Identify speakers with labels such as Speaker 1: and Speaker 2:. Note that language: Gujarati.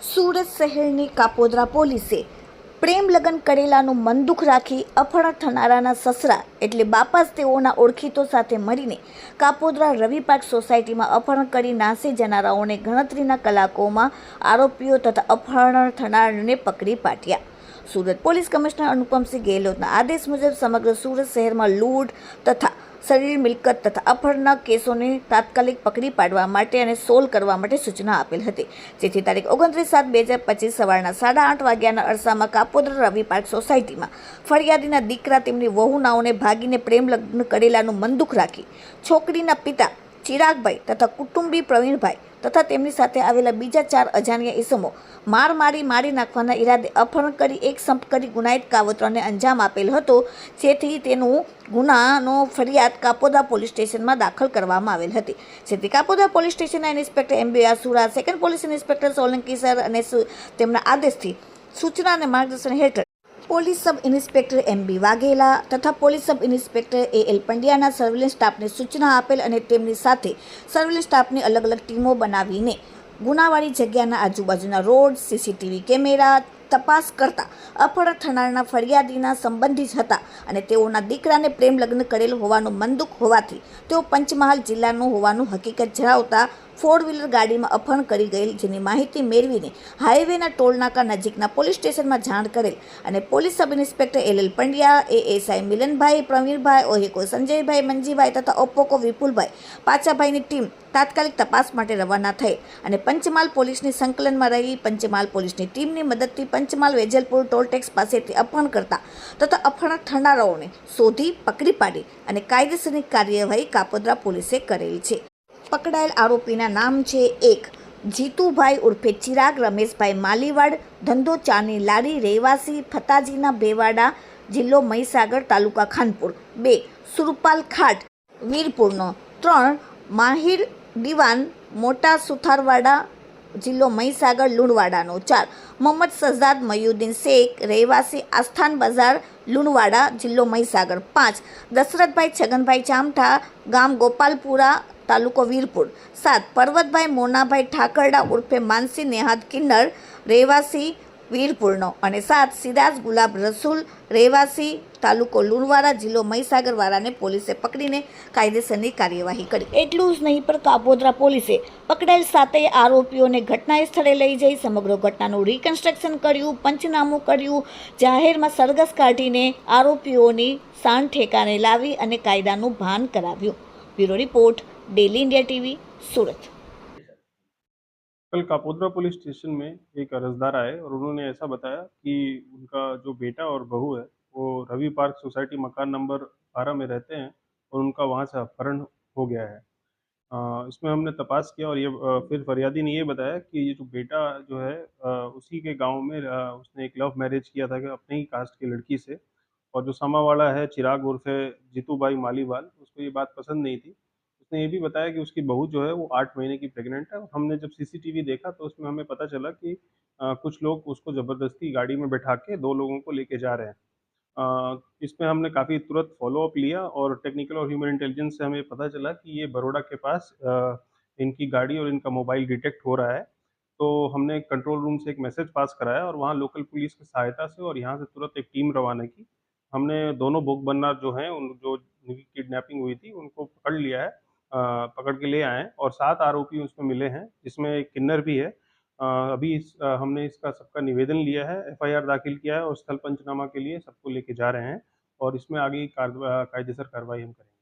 Speaker 1: સુરત શહેરની કાપોદરા પોલીસે પ્રેમ લગ્ન કરેલાનું મનદુખ રાખી અફળ થનારાના સસરા એટલે બાપા જ તેઓના ઓળખીતો સાથે મળીને કાપોદરા રવિ પાર્ક સોસાયટીમાં અપહરણ કરી નાસી જનારાઓને ગણતરીના કલાકોમાં આરોપીઓ તથા અપહરણ થનારને પકડી પાડ્યા. સુરત પોલીસ કમિશનર અનુપમસિંહ ગેહલોતના આદેશ મુજબ સમગ્ર સુરત શહેરમાં લૂંટ તથા શરીર મિલકત તથા અપહરણના કેસોને તાત્કાલિક પકડી પાડવા માટે અને સોલ્વ કરવા માટે સૂચના આપેલ હતી. જેથી તારીખ ઓગણત્રીસ સાત બે હજાર પચીસ સવારના સાડા આઠ વાગ્યાના અરસામાં કાપોદ્રા રવિ પાર્ક સોસાયટીમાં ફરિયાદીના દીકરા તેમની વહુનાઓને ભાગીને પ્રેમ લગ્ન કરેલાનું મનદુખ રાખી છોકરીના પિતા ચિરાગભાઈ તથા કુટુંબી પ્રવીણભાઈ તથા તેમની સાથે આવેલા બીજા ચાર અજાણ્યા ઈસમો માર મારી મારી નાખવાના ઈરાદે અપહરણ કરી એક સંપ કરી ગુનાહિત કાવતરાને અંજામ આપેલ હતો, જેથી તેનું ગુનાનો ફરિયાદ કાપોદા પોલીસ સ્ટેશનમાં દાખલ કરવામાં આવેલ હતી. જેથી કાપોદા પોલીસ સ્ટેશનના inspector M B Asura, second police inspector Solanki sir અને તેમના આદેશથી સૂચના અને માર્ગદર્શન હેઠળ police sub inspector M B Vaghela તથા police sub inspector A L પંડ્યાના surveillance સ્ટાફને સૂચના આપેલ અને તેમની સાથે સર્વેલન્સ સ્ટાફની અલગ અલગ ટીમો બનાવીને ગુનાવાળી જગ્યાના આજુબાજુના રોડ, સીસીટીવી કેમેરા તપાસ કરતા અફળ થનારના ફરિયાદીના સંબંધી જ હતા અને તેઓના દીકરાને પ્રેમ લગ્ન કરેલ હોવાનું મનદુખ હોવાથી તેઓ પંચમહાલ જિલ્લાનું હોવાનું હકીકત જણાવતા ફોર વ્હીલર ગાડીમાં અપહરણ કરી ગયેલ જેની માહિતી મેળવીને હાઈવેના ટોલનાકા નજીકના પોલીસ સ્ટેશનમાં જાણ કરેલ અને police sub inspector L L Pandya, ASI Milanbhai, Pravinbhai ઓહિકો, Sanjaybhai Manjibhai તથા ઓપ્પોકો વિપુલભાઈ પાછાભાઈની ટીમ તાત્કાલિક તપાસ માટે રવાના થઈ અને પંચમહાલ પોલીસની સંકલનમાં રહી. પંચમહાલ પોલીસની ટીમની મદદથી પંચમહાલ વેજલપુર ટોલટેક્સ પાસેથી અપહરણ કરતા તથા અપહરણ થનારાઓને શોધી પકડી પાડી અને કાયદેસરની કાર્યવાહી કાપોદ્રા પોલીસે કરેલી છે. પકડાયેલ આરોપીના નામ છે એક. જીતુભાઈ ઉર્ફે ચિરાગ રમેશભાઈ માલીવાડ, ધંધો ચાની લારી, રહેવાસી, ફતાજીના ભેવાડા, જિલ્લો મહીસાગર, તાલુકા ખાનપુર. બે, સુરપાલ ખાટ, વીરપુરનો. ત્રણ, માહિર દિવાન, મોટા સુથારવાડા, જિલ્લો મહીસાગર, લુણવાડાનો. ચાર, મોહમ્મદ સઝાદ મયુદ્દીન શેખ, રહેવાસી આસ્થાન બજાર, લુણવાડા, જિલ્લો મહીસાગર. પાંચ, દશરથભાઈ છગનભાઈ ચામઠા, ગામ ગોપાલપુરા તાલુકો વીરપુર. સાત, પર્વતભાઈ મોનાભાઈ ઠાકરડા ઉર્ફે માનસી નેહાદ કિન્નર, રહેવાસી વીરપુરનો. અને સાત, સિરાજ ગુલાબ રસુલ, રહેવાસી તાલુકો લુણવાડા જિલ્લો મહીસાગરવાળાને પોલીસે પકડીને કાયદેસરની કાર્યવાહી કરી. એટલું જ નહીં, પણ કાપોદ્રા પોલીસે પકડાયેલ સાતેય આરોપીઓને ઘટના સ્થળે લઈ જઈ સમગ્ર ઘટનાનું રિકન્સ્ટ્રક્શન કર્યું, પંચનામું કર્યું, જાહેરમાં સરઘસ કાઢીને આરોપીઓની સાણ ઠેકાને લાવી અને કાયદાનું ભાન કરાવ્યું. Bureau report daily India TV, Surat.
Speaker 2: कल कापोद्रा पुलिस स्टेशन में एक अर्जदार आए और उन्होंने ऐसा बताया कि उनका जो बेटा और बहू है, वो रवि पार्क सोसाइटी मकान नंबर बारह में रहते हैं और उनका वहाँ से अपहरण हो गया है। इसमें हमने तपास किया और ये फिर फरियादी ने ये बताया कि ये जो बेटा जो है उसी के गाँव में उसने एक लव मैरिज किया था कि अपने ही कास्ट की लड़की से और जो सामा वाला है चिराग उर्फे जीतूबाई मालीवाल, उसको ये बात पसंद नहीं थी। उसने ये भी बताया कि उसकी बहू जो है वो आठ महीने की प्रेग्नेंट है। हमने जब सीसीटीवी देखा तो उसमें हमें पता चला कि अ, कुछ लोग उसको ज़बरदस्ती गाड़ी में बैठा के दो लोगों को लेके जा रहे हैं। इसमें हमने काफ़ी तुरंत फॉलोअप लिया और टेक्निकल और ह्यूमन इंटेलिजेंस से हमें पता चला कि ये बड़ोड़ा के पास अ, इनकी गाड़ी और इनका मोबाइल डिटेक्ट हो रहा है। तो हमने कंट्रोल रूम से एक मैसेज पास कराया और वहाँ लोकल पुलिस की सहायता से और यहाँ से तुरंत एक टीम रवाना की। हमने दोनों भोग बनना जो हैं उन जो किडनैपिंग हुई थी उनको पकड़ लिया है पकड़ के ले आए और सात आरोपी उसमें मिले हैं, जिसमें एक किन्नर भी है। अभी इस हमने इसका सबका निवेदन लिया है, एफआईआर दाखिल किया है और स्थल पंचनामा के लिए सबको लेके जा रहे हैं और इसमें आगे कायदेसर कार्रवाई हम करेंगे।